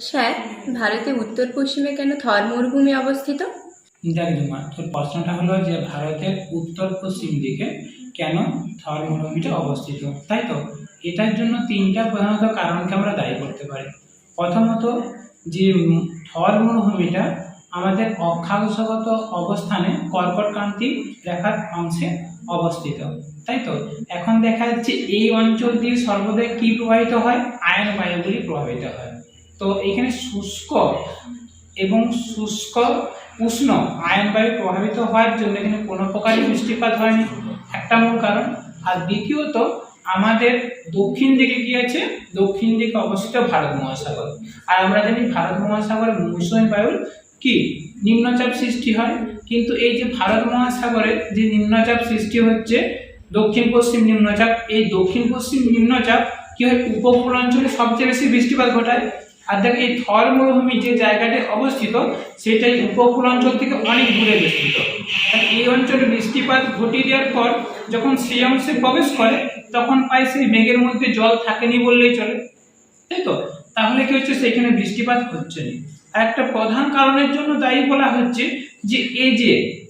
Sir ভারতে উত্তর পশ্চিমে কেন থর মরুভূমি অবস্থিত? তোর প্রশ্নটা হলো যে ভারতের উত্তর পশ্চিম দিকে কেন থর মরুভূমিটা অবস্থিত? তাই তো? এটার জন্য তিনটা প্রধানত কারণকে আমরা দায়ী করতে পারি। প্রথমত যে থর মরুভূমিটা আমাদের অক্ষাংশগত অবস্থানে কর্কটক্রান্তি রেখার অংশে অবস্থিত। তাই তো? এখন দেখা যাচ্ছে এই অঞ্চল দিয়ে সর্বদাই কি প্রবাহিত হয়? আয়ন বায়ুগুলি প্রভাবিত হয়। তো এখানে শুষ্ক এবং শুষ্ক উষ্ণ আয়ন বায়ু প্রভাবিত হওয়ার জন্য এখানে কোনো প্রকারই বৃষ্টিপাত হয়নি। একটা মূল কারণ। আর দ্বিতীয়ত, আমাদের দক্ষিণ দিকে কি আছে? দক্ষিণ দিকে অবস্থিত ভারত মহাসাগর। আর আমরা জানি ভারত মহাসাগরে মৌসুমী বায়ুর কি? নিম্নচাপ সৃষ্টি হয়। কিন্তু এই যে ভারত মহাসাগরে যে নিম্নচাপ সৃষ্টি হচ্ছে, দক্ষিণ পশ্চিম নিম্নচাপ, এই দক্ষিণ পশ্চিম নিম্নচাপ কি হয়? উপকূল অঞ্চলে সবচেয়ে বেশি বৃষ্টিপাত ঘটায়। দেখ, এই থর মরুভূমি যে জায়গাটি অবস্থিত, সেটাই উপকূল অঞ্চল থেকে অনেক দূরে বিস্তৃত। এই অঞ্চলে বৃষ্টিপাত ঘটিয়ে দেওয়ার পর যখন সেই অংশে প্রবেশ করে, তখন পায় সেই মেঘের মধ্যে জল থাকেনি বললেই চলে। তাই তো? তাহলে কি হচ্ছে? সেখানে বৃষ্টিপাত হচ্ছে না। আর একটা প্রধান কারণের জন্য দায়ী বলা হচ্ছে যে, এই যে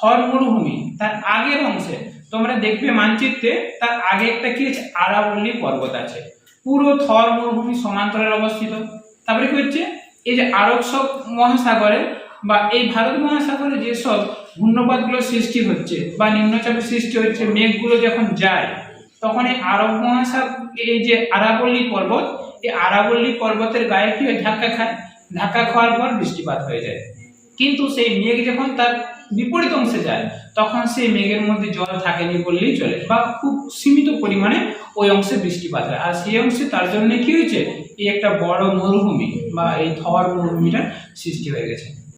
থর মরুভূমি তার আগের অংশে, তোমরা দেখবে মানচিত্রে, তার আগে একটা কি আছে? আরাবল্লী পর্বত আছে। পুরো থর মরুভূমি সমান্তরালে অবস্থিত। তারপরে কি হচ্ছে? এই যে আরব সব মহাসাগরে বা এই ভারত মহাসাগরে যেসব ঘূর্ণপাতগুলো সৃষ্টি হচ্ছে বা নিম্নচাপের সৃষ্টি হচ্ছে, মেঘগুলো যখন যায়, তখন এই আরব মহাসাগর এই যে আরাবল্লী পর্বত, এই আরাবল্লী পর্বতের গায়ে কি ধাক্কা খায়। ধাক্কা খাওয়ার পর বৃষ্টিপাত হয়ে যায়। কিন্তু সেই মেঘ যখন তার বিপরীত অংশে যায়, তখন সেই মেঘের মধ্যে জল থাকেনি বললেই চলে বা খুব সীমিত পরিমাণে ওই অংশে বৃষ্টিপাত হয়। আর সেই অংশে তার জন্য কি হয়েছে? এই একটা বড় মরুভূমি বা এই থর মরুভূমিটা সৃষ্টি হয়ে গেছে।